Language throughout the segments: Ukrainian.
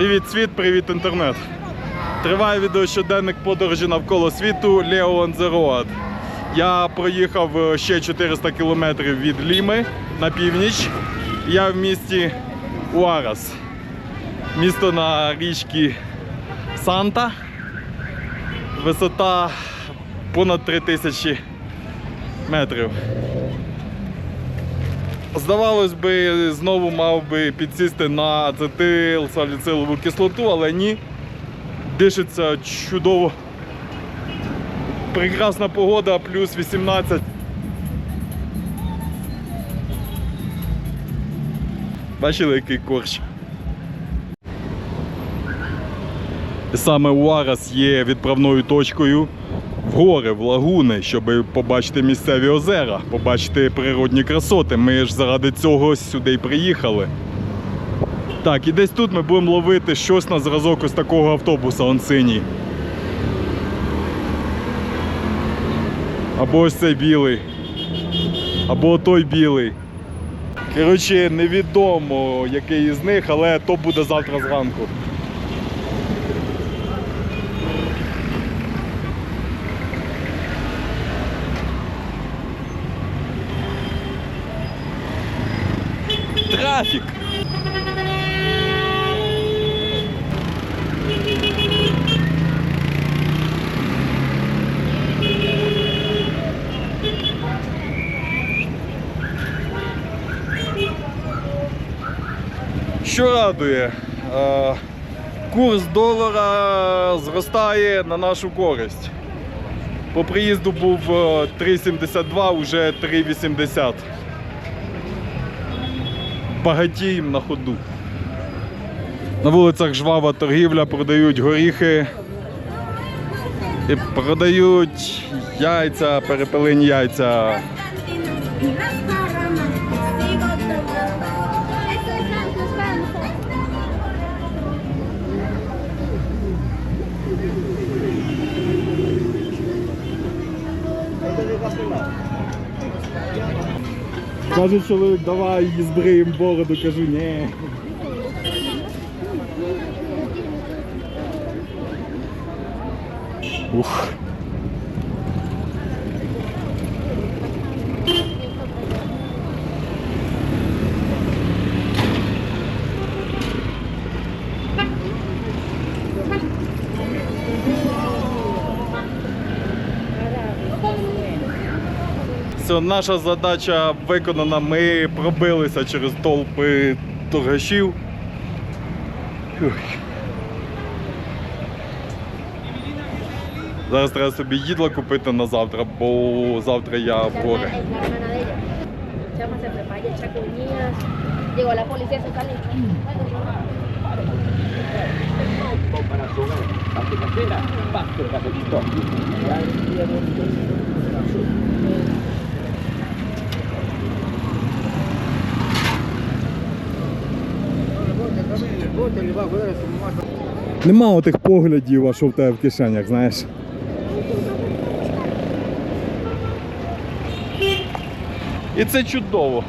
Привіт, світ, привіт, інтернет. Триває відео щоденник подорожі навколо світу the Road. Я проїхав е, ще 400 кілометрів від Ліми на північ. Я в місті Уарас. Місто на річці Санта. Висота понад 3000 метрів. Здавалось би, знову мав би підсісти на ацетил саліцилову кислоту, але ні. Дишиться чудово. Прекрасна погода, плюс 18. Бачили, який корч? Саме Уарас є відправною точкою гори, в лагуни, щоб побачити місцеві озера, побачити природні красоти. Ми ж заради цього сюди й приїхали. Так, і десь тут ми будемо ловити щось на зразок ось такого автобуса, он синій. Або ось цей білий. Або той білий. Коротше, невідомо, який із них, але то буде завтра зранку. Трафік. Що радує? Е, Курс долара зростає на нашу користь. По приїзду був е, 3,72, вже 3,80. Багатієм на ходу. На вулицях жвава торгівля, продають горіхи. І продають яйця, перепелині яйця. Каже чоловік, давай її збриємо бороду, кажу, ні. Ух. Все, наша задача виконана. Ми пробилися через толпи торгашів. Зараз треба собі їдла купити на завтра, бо завтра я в гори. Para su hogar. Casera, pasto, cafecito. Нема отих поглядів, а що в тебе в кишенях, знаєш. І це чудово.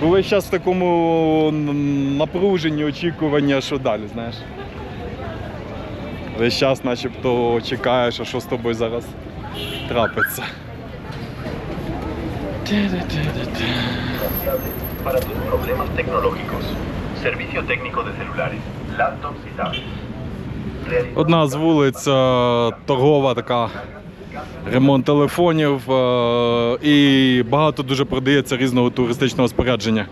Бо весь час в такому напруженні очікування, що далі, знаєш. Весь час начебто чекаєш, а що з тобою зараз трапиться. para tus problemas tecnológicos. Servicio técnico de celulares, laptops y tablets. Одна з вулиць е, торгова така. Ремонт телефонів е, і багато дуже продається різного туристичного спорядження.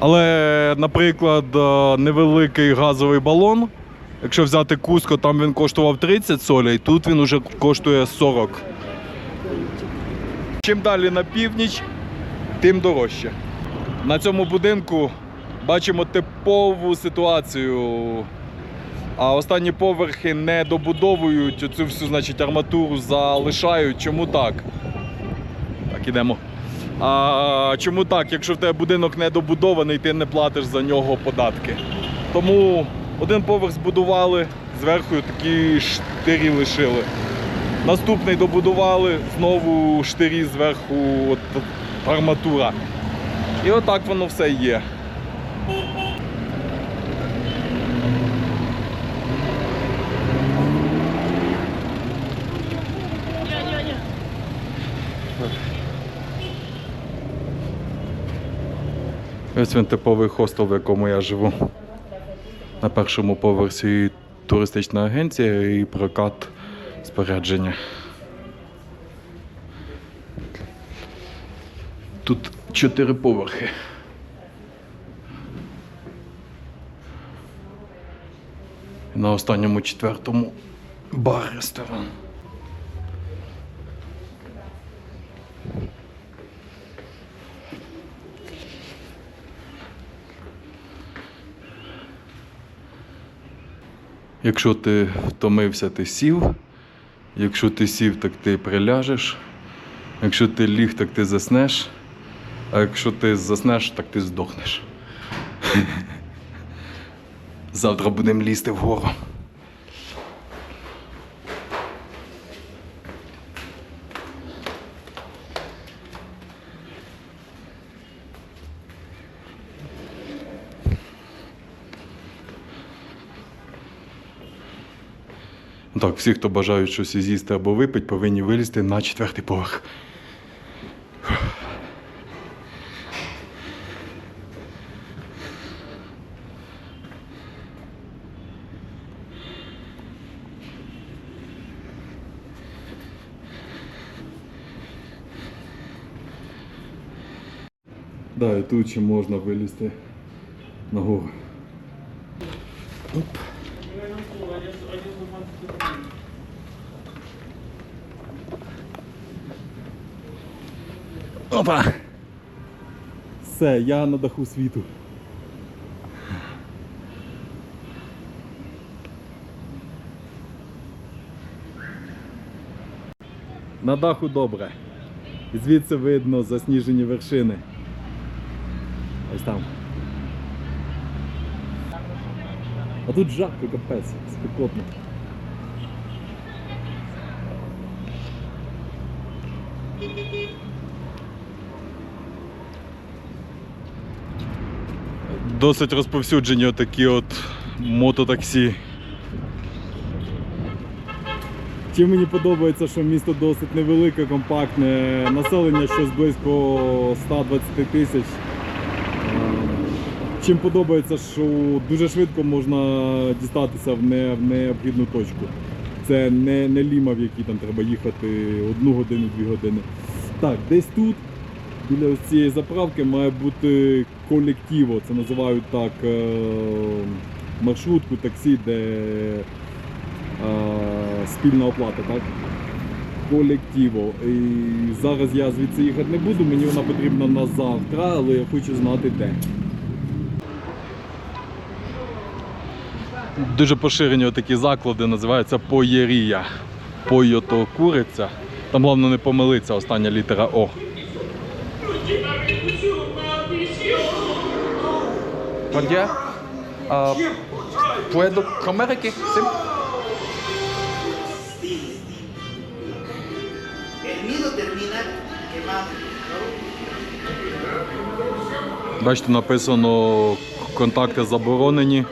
Але, наприклад, е, невеликий газовий балон, якщо взяти Куско, там він коштував 30 солей, тут він уже коштує 40. Чим далі на північ, тим дорожче. На цьому будинку бачимо типову ситуацію. А останні поверхи не добудовують оцю всю значить, арматуру залишають. Чому так? Так, ідемо. А чому так? Якщо в тебе будинок не добудований, ти не платиш за нього податки. Тому один поверх збудували, зверху такі штирі лишили. Наступний добудували, знову штирі зверху от арматура. І отак воно все є. Ось він типовий хостел, в якому я живу. На першому поверсі туристична агенція і прокат спорядження. Тут чотири поверхи. На останньому четвертому бар-ресторан. Якщо ти втомився, ти сів. Якщо ти сів, так ти приляжеш. Якщо ти ліг, так ти заснеш. А якщо ти заснеш, так ти здохнеш. Завтра будемо лізти вгору. Так, всі, хто бажають щось з'їсти або випити, повинні вилізти на четвертий поверх. Да, і тут ще можна вилізти нагору. Оп. Опа! Все, я на даху світу. На даху добре. Звідси видно засніжені вершини. Ось там. А тут жарко капець, спекотно. Досить розповсюджені такі от мототаксі. Чим мені подобається, що місто досить невелике, компактне, населення щось близько 120 тисяч. Чим подобається, що дуже швидко можна дістатися в, не, в необхідну точку. Це не, не ліма, в якій там треба їхати одну годину, дві години. Так, десь тут, біля ось цієї заправки, має бути колективо. Це називають так е, маршрутку, таксі, де е, спільна оплата, так? Колективо. І зараз я звідси їхати не буду, мені вона потрібна на завтра, але я хочу знати де. Дуже поширені такі заклади, називаються поєрія. Пойо то куриця. Там головне не помилитися, остання літера О. Nido termina quemado. Бачите, написано контакти заборонені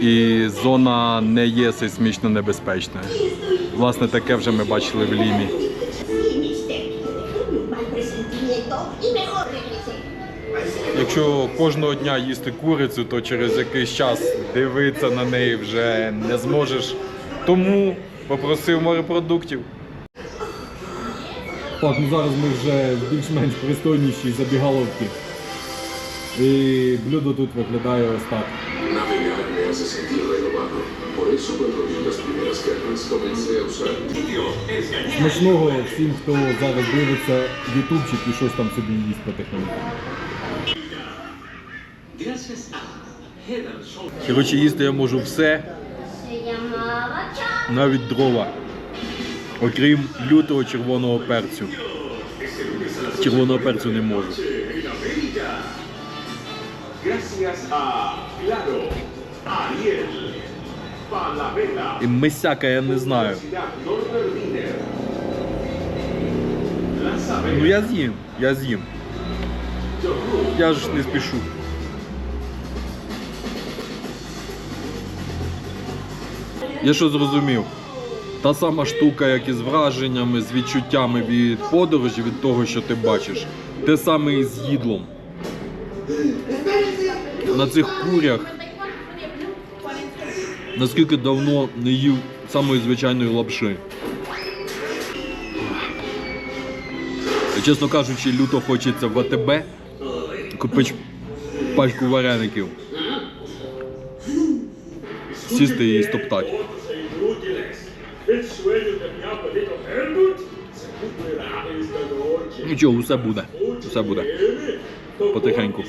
і зона не є сейсмічно небезпечною. Власне, таке вже ми бачили в Лімі. Якщо кожного дня їсти курицю, то через якийсь час дивитися на неї вже не зможеш. Тому попросив морепродуктів. Так, ну зараз ми вже більш-менш пристойнішій забігаловці. І блюдо тут виглядає ось так. Hace sentir renovado. Por eso cuando vi las primeras cartas comencé a usar Смачного всім, хто зараз дивиться ютубчик і щось там собі їсть потихеньку. Коротше, їсти я можу все, Se навіть дрова. Окрім лютого червоного перцю. Червоного перцю не можу. Gracias a Claro, І месяка я не знаю. Ну я з'їм, я з'їм. Я ж не спішу. Я що зрозумів? Та сама штука, як і з враженнями, з відчуттями від подорожі, від того, що ти бачиш. Те саме і з їдлом. На цих курях наскільки давно не їв самої звичайної лапши. Чесно кажучи, люто хочеться в АТБ купити пачку вареників. Сісти і стоптати. Нічого, усе буде. Усе буде. Потихеньку.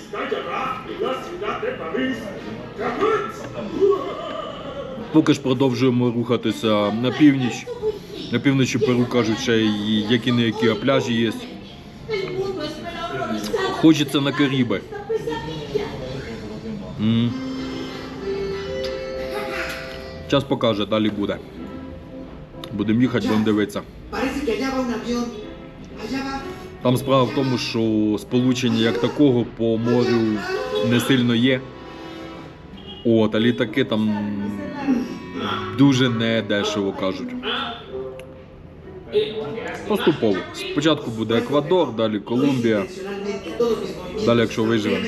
Поки ж продовжуємо рухатися на північ. На півночі Перу кажуть, ще які не які пляжі є. Хочеться на Каріби. М. Час покаже, далі буде. Будемо їхати, будемо дивитися. Там справа в тому, що сполучення як такого по морю не сильно є. От, а літаки там дуже не дешево кажуть. Поступово. Спочатку буде Еквадор, далі Колумбія. Далі, якщо виживемо,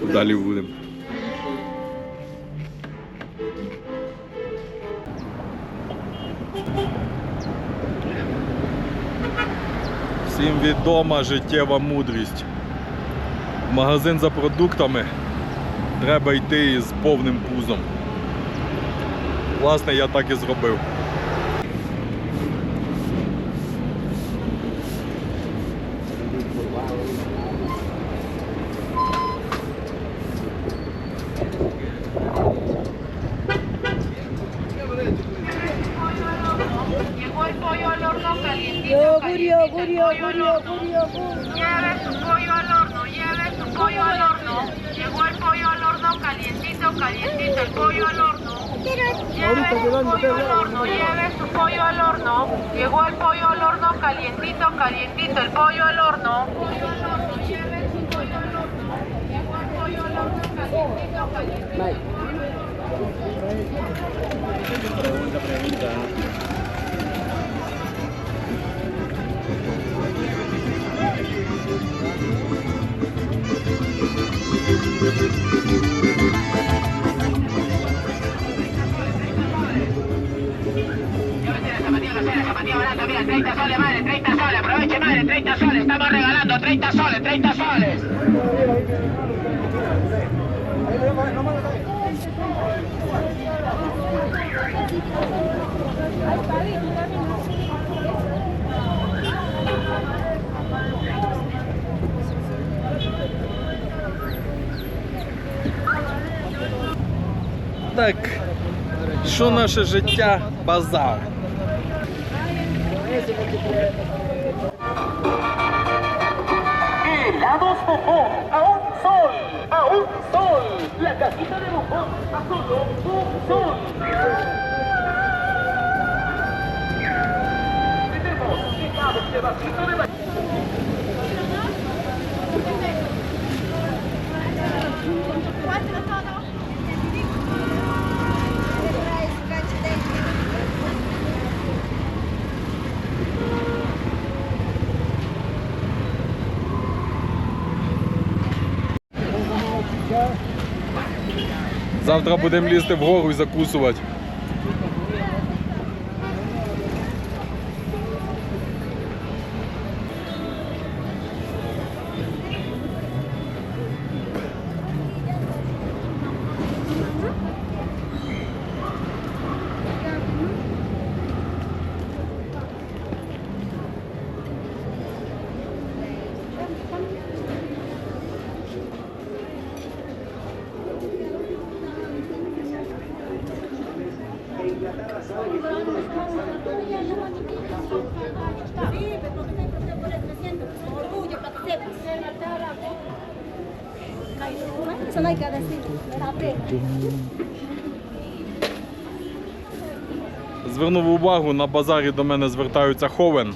то далі будемо. Всім відома життєва мудрість. Магазин за продуктами треба йти із повним пузом. Власне, я так і зробив. Yogur, yogur, yogur, yogur, yogur. Lleve su pollo al horno, lleve su pollo al horno. Horno calientito, calientito, el pollo al horno. Lleve su pollo al horno, lleve su pollo al horno. Llegó el pollo al horno calientito, calientito, el pollo al horno. Pollo al horno, lleve su pollo al horno. Llegó el pollo al horno calientito, calientito. Zapatilla barata, 30 soles, madre, 30 soles, aproveche, madre, 30 soles, estamos regalando 30 soles, 30 soles. Так, що наше життя? Базар. Helados Завтра будемо лізти вгору і закусувати. Звернув увагу, на базарі до мене звертаються Ховен,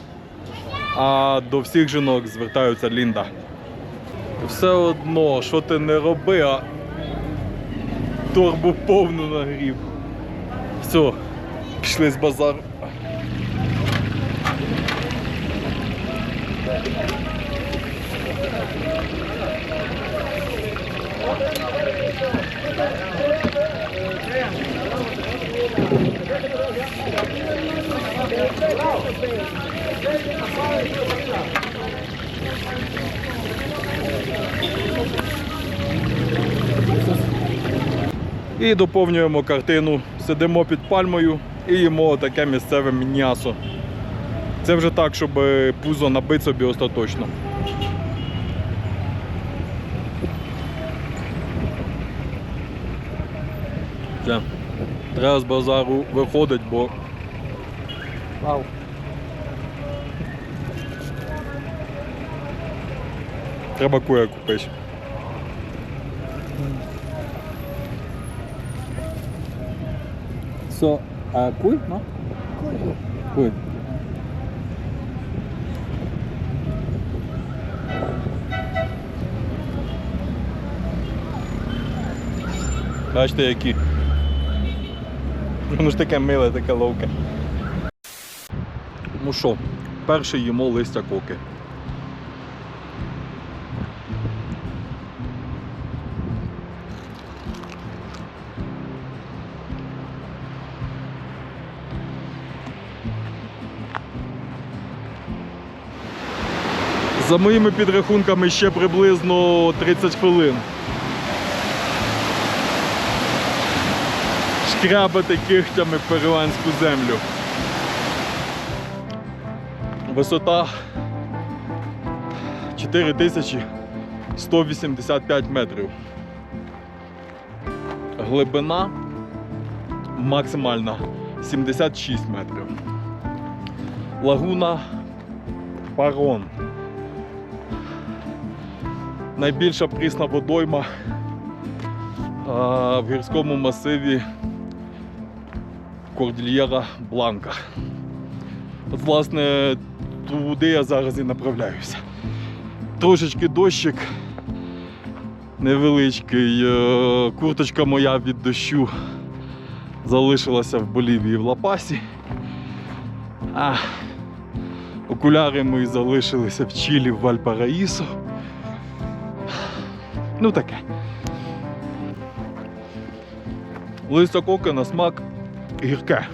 а до всіх жінок звертаються Лінда. Все одно, що ти не роби, а торбу повну нагрів. Все, пішли з базару. І доповнюємо картину. Сидимо під пальмою і їмо таке місцеве м'ясо. Це вже так, щоб пузо набити собі остаточно. Все. Треба з базару виходить, бо. Вау. Треба куя купити. So, uh, kuy, no? Kuy. Kuy. Бачите, які. Воно ж таке миле, таке ловке. Ну що, перший їмо листя коки. За моїми підрахунками ще приблизно 30 хвилин. Шкрябати кихтями перуанську землю. Висота 4185 метрів. Глибина максимальна 76 метрів. Лагуна Парон. Найбільша прісна водойма в гірському масиві Кордильєра Бланка. От, власне, туди я зараз і направляюся. Трошечки дощик невеличкий. е, Курточка моя від дощу залишилася в Болівії в Лапасі. А окуляри мої залишилися в Чилі в Вальпараїсо. Ну таке. Листя коки на смак гірке.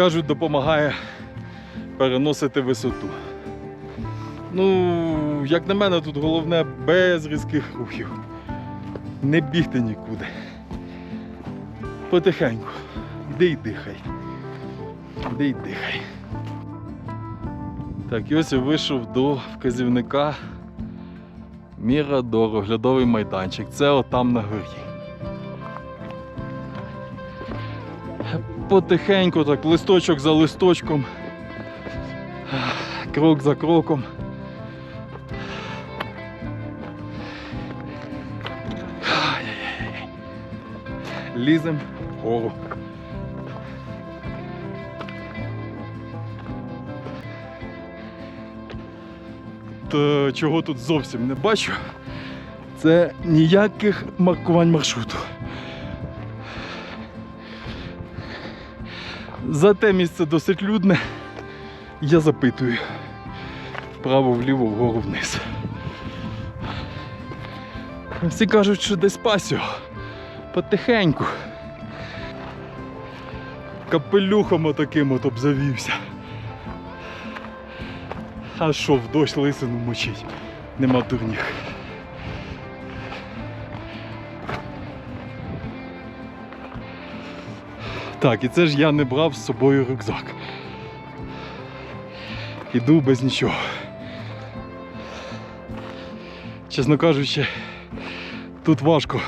Кажуть, допомагає переносити висоту. Ну, як на мене, тут головне без різких рухів. Не бігти нікуди. Потихеньку. Іди й дихай. Іди й дихай. Так, і ось я вийшов до вказівника Мірадор, оглядовий майданчик. Це отам на горі. Потихеньку, так, листочок за листочком, крок за кроком. Лізем. Та чого тут зовсім не бачу, це ніяких маркувань маршруту. Зате місце досить людне. Я запитую вправо, вліво, вгору вниз. Всі кажуть, що десь пасіо. Потихеньку. Капелюхом отаким от обзавівся. А що в дощ лисину мочить? Нема дурніх. Так, і це ж я не брав з собою рюкзак. Іду без нічого. Чесно кажучи, тут важко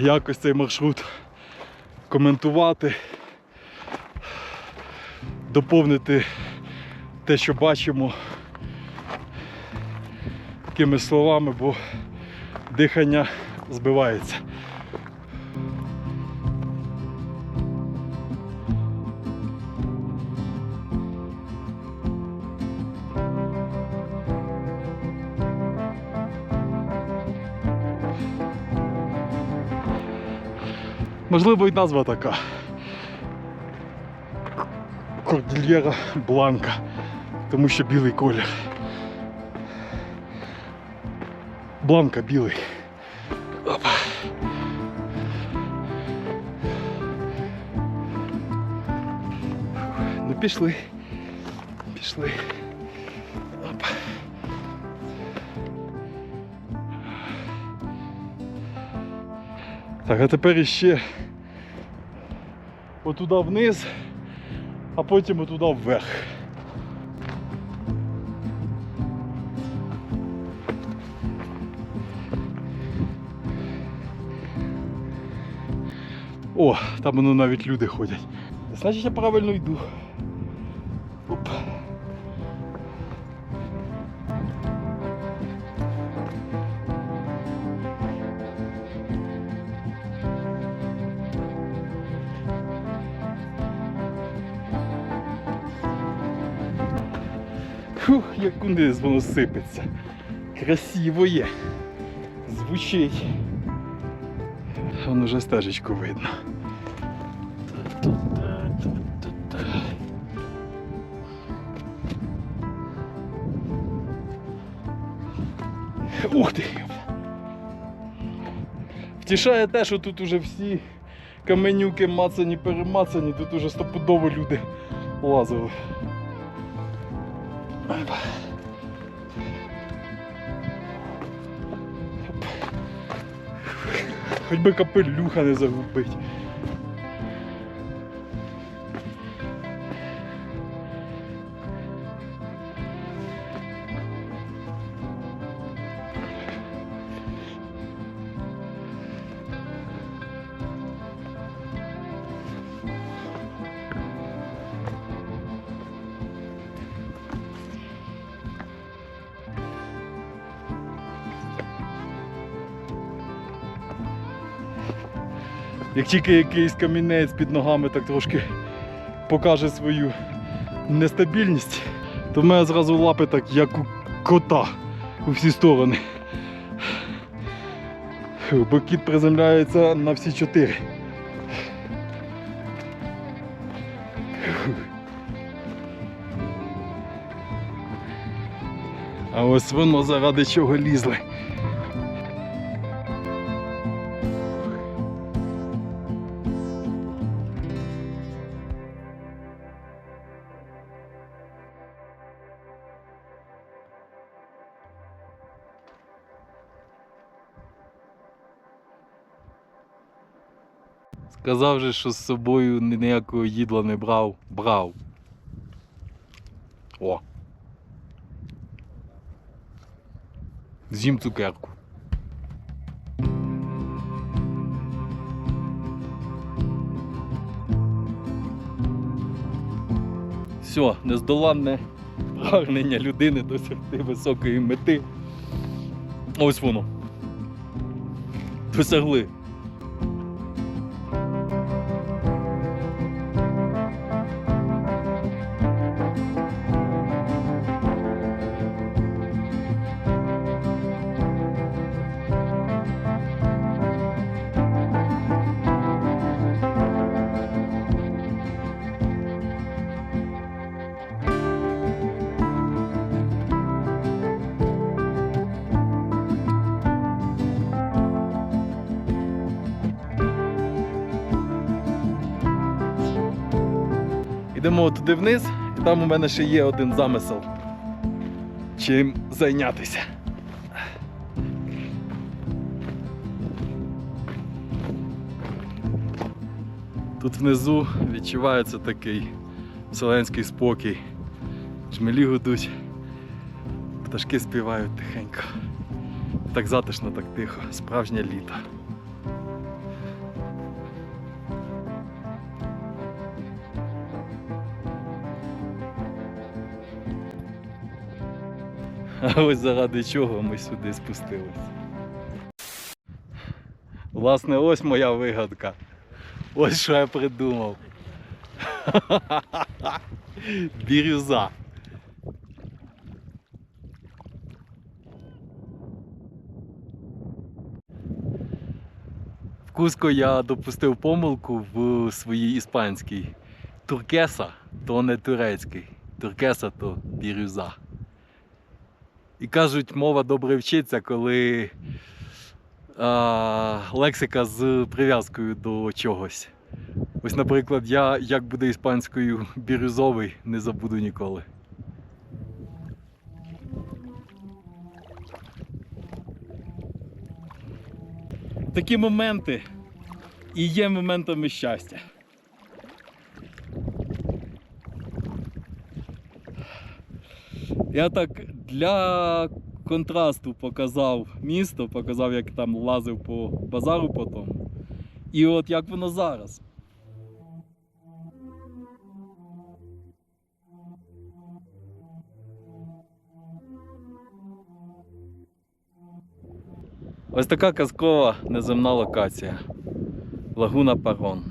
якось цей маршрут коментувати, доповнити те, що бачимо такими словами, бо дихання збивається. Можливо, і назва така. Кордильєра Бланка. Тому що білий колір. Бланка білий. Опа. Ну пішли. Пішли. Так, а тепер іще отуда вниз, а потім отуда вверх. О, там воно навіть люди ходять. Значить я правильно йду. Як воно сипеться. Красиво є. Звучить. Вон уже стежечку видно. Ух ти! Втішає те, що тут уже всі каменюки мацані, перемацані, тут уже стопудово люди лазили. Хоч би капелюха не загубить. Як тільки якийсь камінець під ногами так трошки покаже свою нестабільність, то в мене зразу лапи так, як у кота у всі сторони. Бо кіт приземляється на всі чотири. А ось воно заради чого лізли. Сказав же, що з собою ні- ніякого їдла не брав. Брав. О. З'їм цукерку. Все, нездоланне прагнення людини досягти високої мети. Ось воно. Досягли. Йдемо туди вниз, і там у мене ще є один замисел. Чим зайнятися. Тут внизу відчувається такий вселенський спокій. Жмелі гудуть, пташки співають тихенько. Так затишно, так тихо, справжнє літо. А ось заради чого ми сюди спустились. Власне, ось моя вигадка. Ось що я придумав. Бірюза. В Куско я допустив помилку в своїй іспанській. Туркеса то не турецький. Туркеса то бірюза. І кажуть, мова добре вчиться, коли а, лексика з прив'язкою до чогось. Ось, наприклад, я як буде іспанською бірюзовий, не забуду ніколи. Такі моменти і є моментами щастя. Я так для контрасту показав місто, показав, як там лазив по базару потім. І от як воно зараз. Ось така казкова неземна локація. Лагуна Парон.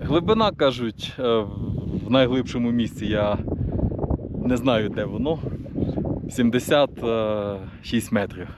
Глибина, кажуть, е, в найглибшому місці я не знаю, де воно. 76 метрів.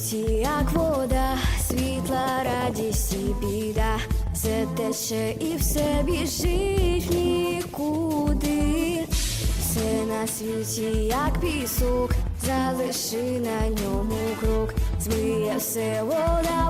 Світі, як вода, світла, радість і біда, все тече і все біжить нікуди. Все на світі, як пісок, залиши на ньому круг, змиє все вода.